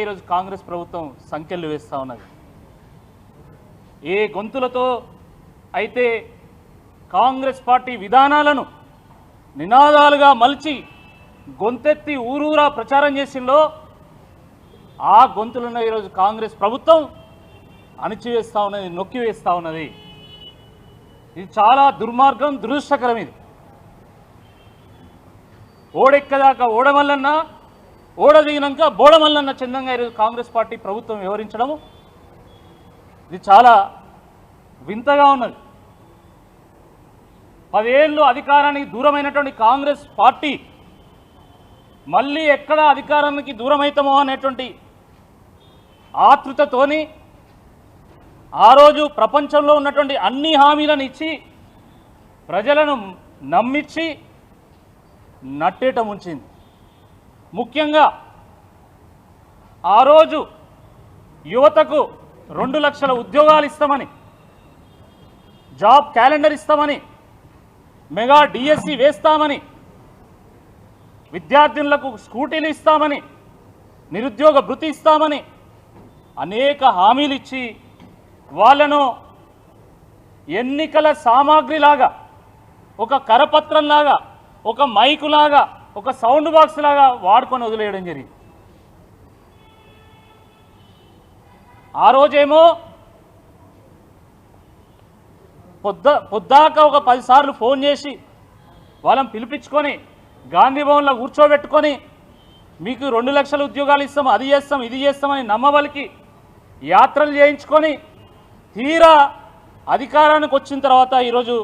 ఈరోజు కాంగ్రెస్ ప్రభుత్వం సంఖ్యలు వేస్తూ ఉన్నది. ఏ గొంతులతో అయితే కాంగ్రెస్ పార్టీ విధానాలను నినాదాలుగా మలిచి గొంతెత్తి ఊరూరా ప్రచారం చేసిందో ఆ గొంతులను ఈరోజు కాంగ్రెస్ ప్రభుత్వం అణిచివేస్తూ ఉన్నది నొక్కివేస్తూ ఉన్నది. ఇది చాలా దుర్మార్గం దురదృష్టకరం ఇది. ఓడెక్కదాకా ఓడమల్లన్నా ఓడ దిగినాక బోడమల్లన్న చందంగా ఈరోజు కాంగ్రెస్ పార్టీ ప్రభుత్వం వివరించడము ఇది చాలా వింతగా ఉన్నది. పదేళ్ళు అధికారానికి దూరమైనటువంటి కాంగ్రెస్ పార్టీ మళ్ళీ ఎక్కడ అధికారానికి దూరమవుతామో అనేటువంటి ఆతృతతోని ఆ రోజు ప్రపంచంలో ఉన్నటువంటి అన్ని హామీలను ఇచ్చి ప్రజలను నమ్మించి నట్టేట ముంచింది. ముఖ్యంగా ఆ రోజు యువతకు రెండు లక్షల ఉద్యోగాలు ఇస్తామని జాబ్ క్యాలెండర్ ఇస్తామని మెగా డిఎస్సి వేస్తామని విద్యార్థినులకు స్కూటీలు ఇస్తామని నిరుద్యోగ భృతి ఇస్తామని అనేక హామీలు ఇచ్చి వాళ్ళను ఎన్నికల సామాగ్రిలాగా ఒక కరపత్రంలాగా ఒక మైకులాగా ఒక సౌండ్ బాక్స్ లాగా వాడుకొని వదిలేయడం జరిగింది. ఆ రోజేమో పొద్ద పొద్దాక ఒక పదిసార్లు ఫోన్ చేసి వాళ్ళని పిలిపించుకొని గాంధీ భవన్లో కూర్చోబెట్టుకొని మీకు రెండు లక్షల ఉద్యోగాలు ఇస్తాం అది చేస్తాం ఇది చేస్తామని నమ్మవలికి యాత్రలు చేయించుకొని తీరా అధికారానికి వచ్చిన తర్వాత ఈరోజు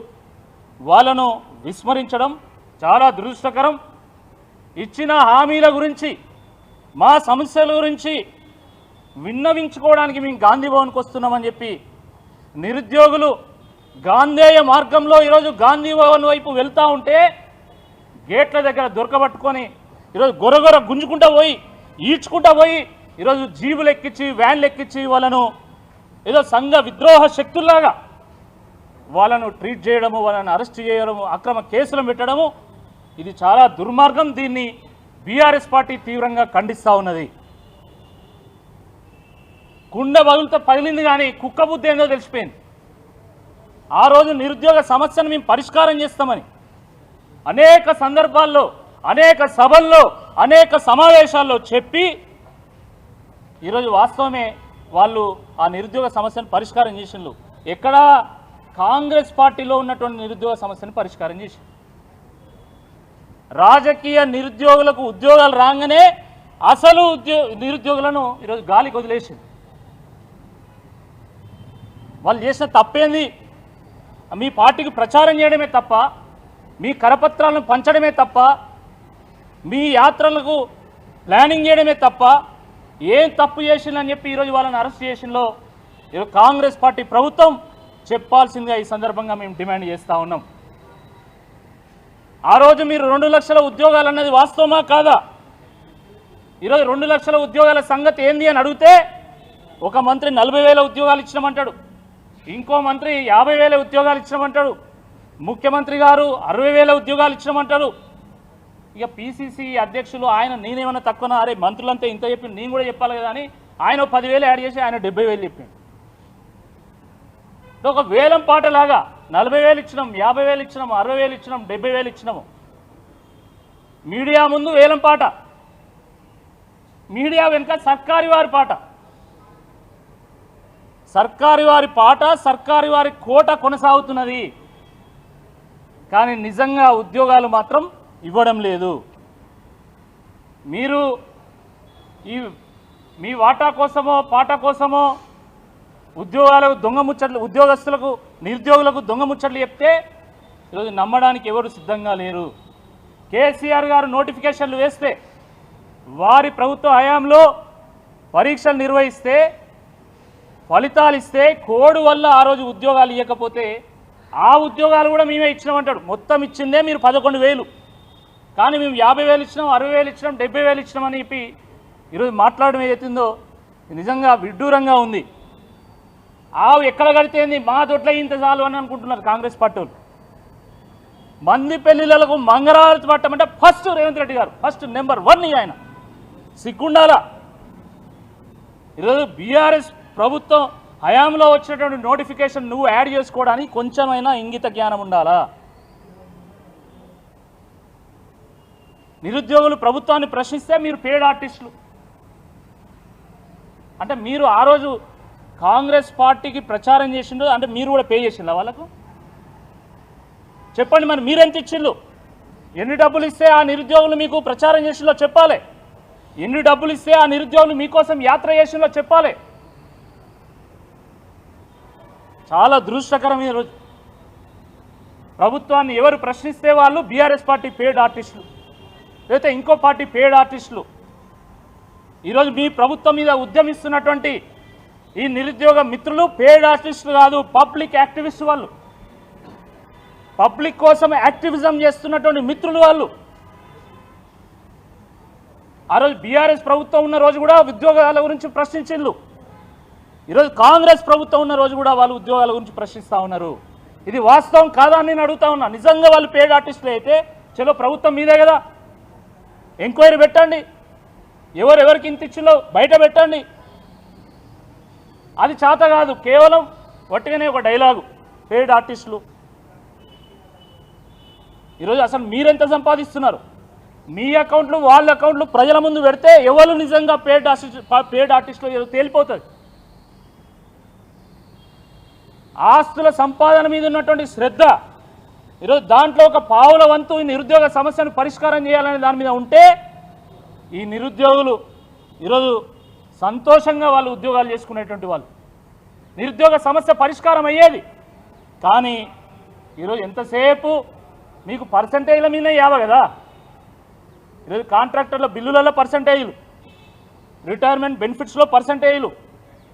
వాళ్ళను విస్మరించడం చాలా దురదృష్టకరం. ఇచ్చిన హామీల గురించి మా సమస్యల గురించి విన్నవించుకోవడానికి మేము గాంధీ భవన్కి వస్తున్నామని చెప్పి నిరుద్యోగులు గాంధేయ మార్గంలో ఈరోజు గాంధీ భవన్ వైపు వెళ్తూ ఉంటే గేట్ల దగ్గర దొరకబట్టుకొని ఈరోజు గొరగొర గుంజుకుంటా పోయి ఈడ్చుకుంటా పోయి ఈరోజు జీబులు ఎక్కించి వ్యాన్లు ఎక్కించి వాళ్ళను ఏదో సంఘ విద్రోహ శక్తుల్లాగా వాళ్ళను ట్రీట్ చేయడము వాళ్ళను అరెస్ట్ చేయడము అక్రమ కేసులు పెట్టడము ఇది చాలా దుర్మార్గం దీన్ని బీఆర్ఎస్ పార్టీ తీవ్రంగా ఖండిస్తూ ఉన్నది. కుండ బదులతో పగిలింది కానీ కుక్క బుద్ధి ఏందో తెలిసిపోయింది. ఆ రోజు నిరుద్యోగ సమస్యను మేము పరిష్కారం చేస్తామని అనేక సందర్భాల్లో అనేక సభల్లో అనేక సమావేశాల్లో చెప్పి ఈరోజు వాస్తవమే వాళ్ళు ఆ నిరుద్యోగ సమస్యను పరిష్కారం చేసిండ్రు. ఎక్కడా కాంగ్రెస్ పార్టీలో ఉన్నటువంటి నిరుద్యోగ సమస్యను పరిష్కారం చేసి రాజకీయ నిరుద్యోగులకు ఉద్యోగాలు రాగానే అసలు ఉద్యో నిరుద్యోగులను ఈరోజు గాలికి వదిలేసింది. వాళ్ళు చేసిన తప్పేంది? మీ పార్టీకి ప్రచారం చేయడమే తప్ప మీ కరపత్రాలను పంచడమే తప్ప మీ యాత్రలకు ప్లానింగ్ చేయడమే తప్ప ఏం తప్పు చేసిందని చెప్పి ఈరోజు వాళ్ళని అరెస్ట్ చేసిందో ఈరోజు కాంగ్రెస్ పార్టీ ప్రభుత్వం చెప్పాల్సిందిగా ఈ సందర్భంగా మేము డిమాండ్ చేస్తూ ఉన్నాం. ఆ రోజు మీరు రెండు లక్షల ఉద్యోగాలు అన్నది వాస్తవమా కాదా? ఈరోజు రెండు లక్షల ఉద్యోగాల సంగతి ఏంది అని అడిగితే ఒక మంత్రి నలభై వేల ఉద్యోగాలు ఇచ్చినామంటాడు. ఇంకో మంత్రి యాభై వేల ఉద్యోగాలు ఇచ్చినామంటాడు. ముఖ్యమంత్రి గారు అరవై వేల ఉద్యోగాలు ఇచ్చినామంటారు ఇక పిసిసి అధ్యక్షులు ఆయన నేనేమన్నా తక్కువనా? అరే మంత్రులంతా ఇంత చెప్పి నేను కూడా చెప్పాలి కదా అని ఆయన పదివేలు యాడ్ చేసి ఆయన డెబ్బై వేలు చెప్పిండు. ఒక వేలం పాటలాగా నలభై వేలు ఇచ్చినాం యాభై వేలు ఇచ్చినాం అరవై వేలు ఇచ్చినాం డెబ్బై వేలు ఇచ్చినాము. మీడియా ముందు వేలం పాట. మీడియా వెనుక సర్కారి వారి పాట. సర్కారి వారి పాట సర్కారి వారి కోట కొనసాగుతున్నది. కానీ నిజంగా ఉద్యోగాలు మాత్రం ఇవ్వడం లేదు. మీరు ఈ మీ వాటా కోసమో పాట కోసమో ఉద్యోగాలకు దొంగ ముచ్చట్లు ఉద్యోగస్తులకు నిరుద్యోగులకు దొంగ ముచ్చట్లు చెప్తే ఈరోజు నమ్మడానికి ఎవరు సిద్ధంగా లేరు. కేసీఆర్ గారు నోటిఫికేషన్లు వేస్తే వారి ప్రభుత్వ హయాంలో పరీక్షలు నిర్వహిస్తే ఫలితాలు ఇస్తే కోడు వల్ల ఆ రోజు ఉద్యోగాలు ఇవ్వకపోతే ఆ ఉద్యోగాలు కూడా మేమే ఇచ్చినామంటాడు. మొత్తం ఇచ్చిందే మీరు పదకొండు వేలు. కానీ మేము యాభై వేలు ఇచ్చినాం అరవై వేలు ఇచ్చినాం డెబ్బై వేలు ఇచ్చినాం అని చెప్పి ఈరోజు మాట్లాడడం ఏదైతుందో నిజంగా విడ్డూరంగా ఉంది. ఆవు ఎక్కడ కడితేంది మా దొడ్ల ఇంత చాలు అని అనుకుంటున్నారు కాంగ్రెస్ పార్టీ వాళ్ళు. మంది పెళ్ళిళ్ళకు పట్టం అంటే ఫస్ట్ రేవంత్ రెడ్డి గారు ఫస్ట్ నెంబర్ వన్ ఆయన. సిగ్గుండాలా? ఈరోజు బీఆర్ఎస్ ప్రభుత్వం హయాంలో వచ్చినటువంటి నోటిఫికేషన్ నువ్వు యాడ్ చేసుకోవడానికి కొంచెమైనా ఇంగిత జ్ఞానం ఉండాలా? నిరుద్యోగులు ప్రభుత్వాన్ని ప్రశ్నిస్తే మీరు పేడ్ ఆర్టిస్టులు. అంటే మీరు ఆ రోజు కాంగ్రెస్ పార్టీకి ప్రచారం చేసిండ్రు అంటే మీరు కూడా పే చేసిందా వాళ్ళకు? చెప్పండి మరి మీరెంత ఇచ్చిండ్రు? ఎన్ని డబ్బులు ఇస్తే ఆ నిరుద్యోగులు మీకు ప్రచారం చేసిందో చెప్పాలి. ఎన్ని డబ్బులు ఇస్తే ఆ నిరుద్యోగులు మీకోసం యాత్ర చేసిందో చెప్పాలి. చాలా దురదృష్టకరం ఈరోజు ప్రభుత్వాన్ని ఎవరు ప్రశ్నిస్తే వాళ్ళు బీఆర్ఎస్ పార్టీ పేడ్ ఆర్టిస్టులు. లేకపోతే ఇంకో పార్టీ పేడ్ ఆర్టిస్టులు. ఈరోజు మీ ప్రభుత్వం మీద ఉద్యమిస్తున్నటువంటి ఈ నిరుద్యోగ మిత్రులు పేడ్ ఆర్టిస్టులు కాదు పబ్లిక్ యాక్టివిస్ట్ వాళ్ళు. పబ్లిక్ కోసం యాక్టివిజం చేస్తున్నటువంటి మిత్రులు వాళ్ళు. ఆ రోజు బీఆర్ఎస్ ప్రభుత్వం ఉన్న రోజు కూడా ఉద్యోగాల గురించి ప్రశ్నించిండ్రు ఈరోజు కాంగ్రెస్ ప్రభుత్వం ఉన్న రోజు కూడా వాళ్ళు ఉద్యోగాల గురించి ప్రశ్నిస్తూ ఉన్నారు. ఇది వాస్తవం కాదా అని నేను అడుగుతా ఉన్నా. నిజంగా వాళ్ళు పేడ్ ఆర్టిస్టులు అయితే చలో ప్రభుత్వం మీదే కదా. ఎంక్వైరీ పెట్టండి. ఎవరెవరికి ఇంత ఇచ్చిందో బయట పెట్టండి. అది చేత కాదు కేవలం వట్టిగానే ఒక డైలాగు పేడ్ ఆర్టిస్టులు. ఈరోజు అసలు మీరెంత సంపాదిస్తున్నారు? మీ అకౌంట్లు వాళ్ళ అకౌంట్లు ప్రజల ముందు పెడితే ఎవరు నిజంగా పేడ్ ఆర్టిస్ట్ పేడ్ ఆర్టిస్టులు ఏదో తేలిపోతుంది ఆస్తుల సంపాదన మీద ఉన్నటువంటి శ్రద్ధ ఈరోజు దాంట్లో ఒక పావుల వంతు ఈ నిరుద్యోగ సమస్యను పరిష్కారం చేయాలనే దాని మీద ఉంటే ఈ నిరుద్యోగులు ఈరోజు సంతోషంగా వాళ్ళు ఉద్యోగాలు చేసుకునేటువంటి వాళ్ళు. నిరుద్యోగ సమస్య పరిష్కారం అయ్యేది. కానీ ఈరోజు ఎంతసేపు మీకు పర్సంటేజ్ల మీదే యావ కదా? ఈరోజు కాంట్రాక్టర్ల బిల్లులలో పర్సంటేజ్లు రిటైర్మెంట్ బెనిఫిట్స్లో పర్సంటేజ్లు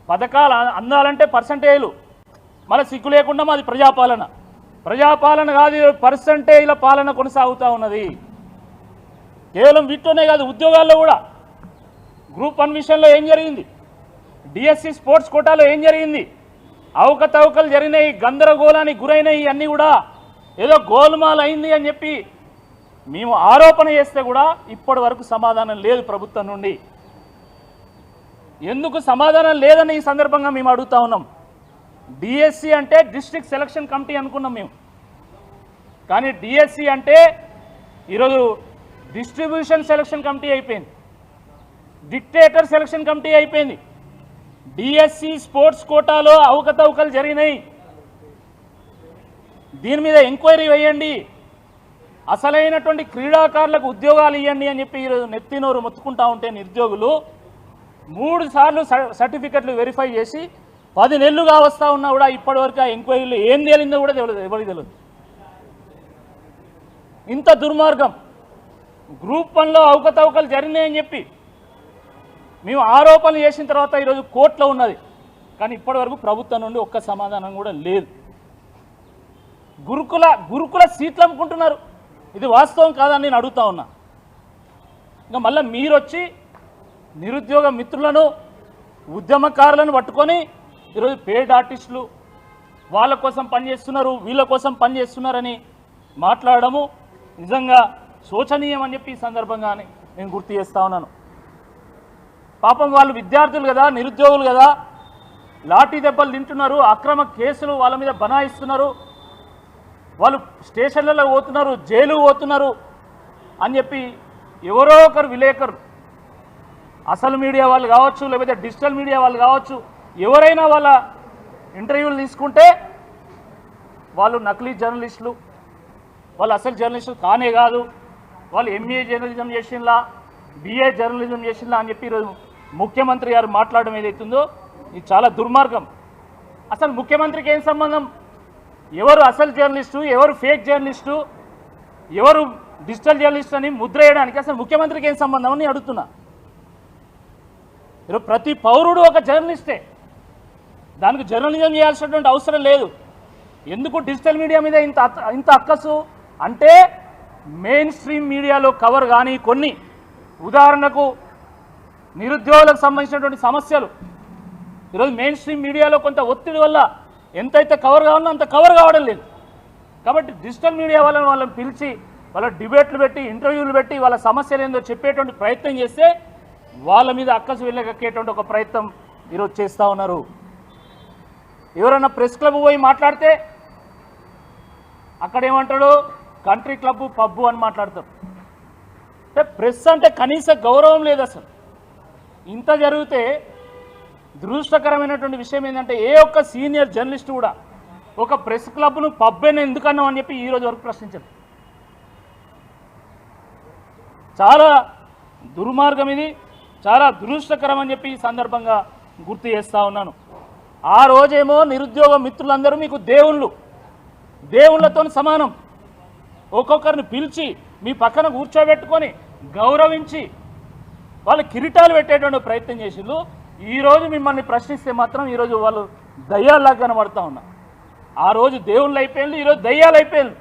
పథకాలు అందాలంటే పర్సంటేజ్లు మళ్ళీ సిగ్గు లేకుండా మాది ప్రజాపాలన. ప్రజాపాలన కాదు పర్సంటేజ్ల పాలన కొనసాగుతూ ఉన్నది. కేవలం వీటిలోనే కాదు ఉద్యోగాల్లో కూడా. గ్రూప్ వన్ విషయంలో ఏం జరిగింది? డిఎస్సి స్పోర్ట్స్ కోటాలో ఏం జరిగింది? అవకతవకలు జరిగినాయి గందరగోళానికి గురైనాయి అన్నీ కూడా ఏదో గోల్మాల్ అయింది అని చెప్పి మేము ఆరోపణ చేస్తే కూడా ఇప్పటి వరకు సమాధానం లేదు ప్రభుత్వం నుండి. ఎందుకు సమాధానం లేదని ఈ సందర్భంగా మేము అడుగుతా ఉన్నాం. డిఎస్సి అంటే డిస్ట్రిక్ట్ సెలక్షన్ కమిటీ అనుకున్నాం మేము. కానీ డిఎస్సి అంటే ఈరోజు డిస్ట్రిబ్యూషన్ సెలక్షన్ కమిటీ అయిపోయింది. డిక్టేటర్ సెలక్షన్ కమిటీ అయిపోయింది. డిఎస్సి స్పోర్ట్స్ కోటాలో అవకతవకలు జరిగినాయి. దీని మీద ఎంక్వైరీ వేయండి. అసలైనటువంటి క్రీడాకారులకు ఉద్యోగాలు ఇవ్వండి అని చెప్పి ఈరోజు నెత్తినోరు మొత్తుకుంటా ఉంటే నిరుద్యోగులు మూడు సార్లు స- సర్టిఫికెట్లు వెరిఫై చేసి పది నెలలుగా వస్తా ఉన్నా కూడా ఇప్పటివరకు ఆ ఎంక్వైరీలో ఏం తేలిందో కూడా తెలియదు ఎవరికి తెలియదు ఇంత దుర్మార్గం. గ్రూప్ వన్లో అవకతవకలు జరిగినాయని చెప్పి మేము ఆరోపణలు చేసిన తర్వాత ఈరోజు కోర్టులో ఉన్నది. కానీ ఇప్పటివరకు ప్రభుత్వం నుండి ఒక్క సమాధానం కూడా లేదు. గురుకుల గురుకుల సీట్లు అమ్ముకుంటున్నారు. ఇది వాస్తవం కాదని నేను అడుగుతా ఉన్నా. ఇంకా మళ్ళీ మీరు వచ్చి నిరుద్యోగ మిత్రులను ఉద్యమకారులను పట్టుకొని ఈరోజు పేడ్ ఆర్టిస్టులు వాళ్ళ కోసం పనిచేస్తున్నారు వీళ్ళ కోసం పనిచేస్తున్నారని మాట్లాడడము నిజంగా శోచనీయం అని చెప్పి ఈ సందర్భంగానే నేను గుర్తు చేస్తా ఉన్నాను. పాపం వాళ్ళు విద్యార్థులు కదా నిరుద్యోగులు కదా. లాఠీ దెబ్బలు తింటున్నారు అక్రమ కేసులు వాళ్ళ మీద బనాయిస్తున్నారు. వాళ్ళు స్టేషన్లలో పోతున్నారు జైలు పోతున్నారు అని చెప్పి ఎవరో ఒకరు విలేకరు అసలు మీడియా వాళ్ళు కావచ్చు లేకపోతే డిజిటల్ మీడియా వాళ్ళు కావచ్చు ఎవరైనా వాళ్ళ ఇంటర్వ్యూలు తీసుకుంటే వాళ్ళు నకిలీ జర్నలిస్టులు. వాళ్ళు అసలు జర్నలిస్టులు కానే కాదు. వాళ్ళు ఎంఏ జర్నలిజం చేసింలా బిఏ జర్నలిజం చేసిందా అని చెప్పి ఈరోజు ముఖ్యమంత్రి గారు మాట్లాడడం ఏదైతుందో ఇది చాలా దుర్మార్గం. అసలు ముఖ్యమంత్రికి ఏం సంబంధం? ఎవరు అసలు జర్నలిస్టు ఎవరు ఫేక్ జర్నలిస్టు ఎవరు డిజిటల్ జర్నలిస్ట్ అని ముద్ర వేయడానికి అసలు ముఖ్యమంత్రికి ఏం సంబంధం అని అడుగుతున్నా. ఈరోజు ప్రతి పౌరుడు ఒక జర్నలిస్టే. దానికి జర్నలిజం చేయాల్సినటువంటి అవసరం లేదు. ఎందుకు డిజిటల్ మీడియా మీద ఇంత ఇంత అక్కసు? అంటే మెయిన్ స్ట్రీమ్ మీడియాలో కవర్ కానీ కొన్ని. ఉదాహరణకు నిరుద్యోగులకు సంబంధించినటువంటి సమస్యలు. ఈరోజు మెయిన్ స్ట్రీమ్ మీడియాలో కొంత ఒత్తిడి వల్ల ఎంతైతే కవర్ కావాలో అంత కవర్ కావడం లేదు. కాబట్టి డిజిటల్ మీడియా వాళ్ళని వాళ్ళని పిలిచి వాళ్ళ డిబేట్లు పెట్టి ఇంటర్వ్యూలు పెట్టి వాళ్ళ సమస్యలు ఏందో చెప్పేటువంటి ప్రయత్నం చేస్తే వాళ్ళ మీద అక్కసు వెళ్ళగక్కేటువంటి ఒక ప్రయత్నం ఈరోజు చేస్తూ ఉన్నారు. ఎవరైనా ప్రెస్ క్లబ్ పోయి మాట్లాడితే అక్కడ ఏమంటాడు? కంట్రీ క్లబ్ పబ్బు అని మాట్లాడతాడు అంటే ప్రెస్ అంటే కనీస గౌరవం లేదు అసలు. ఇంత జరిగితే దురదృష్టకరమైనటువంటి విషయం ఏంటంటే ఏ ఒక్క సీనియర్ జర్నలిస్ట్ కూడా ఒక ప్రెస్ క్లబ్ను పబ్బేని ఎందుకన్నాం అని చెప్పి ఈ రోజు వరకు ప్రశ్నించారు చాలా దుర్మార్గం ఇది చాలా దురదృష్టకరం అని చెప్పి ఈ సందర్భంగా గుర్తు చేస్తా ఉన్నాను. ఆ రోజేమో నిరుద్యోగ మిత్రులందరూ మీకు దేవుళ్ళు దేవుళ్ళతో సమానం. ఒక్కొక్కరిని పిలిచి మీ పక్కన కూర్చోబెట్టుకొని గౌరవించి వాళ్ళు కిరీటాలు పెట్టేటువంటి ప్రయత్నం చేసిండ్రు. ఈరోజు మిమ్మల్ని ప్రశ్నిస్తే మాత్రం ఈరోజు వాళ్ళు దయ్యాల్లా కనబడతా ఉన్నారు. ఆ రోజు దేవుళ్ళు అయిపోయింది ఈరోజు దయ్యాలు అయిపోయింది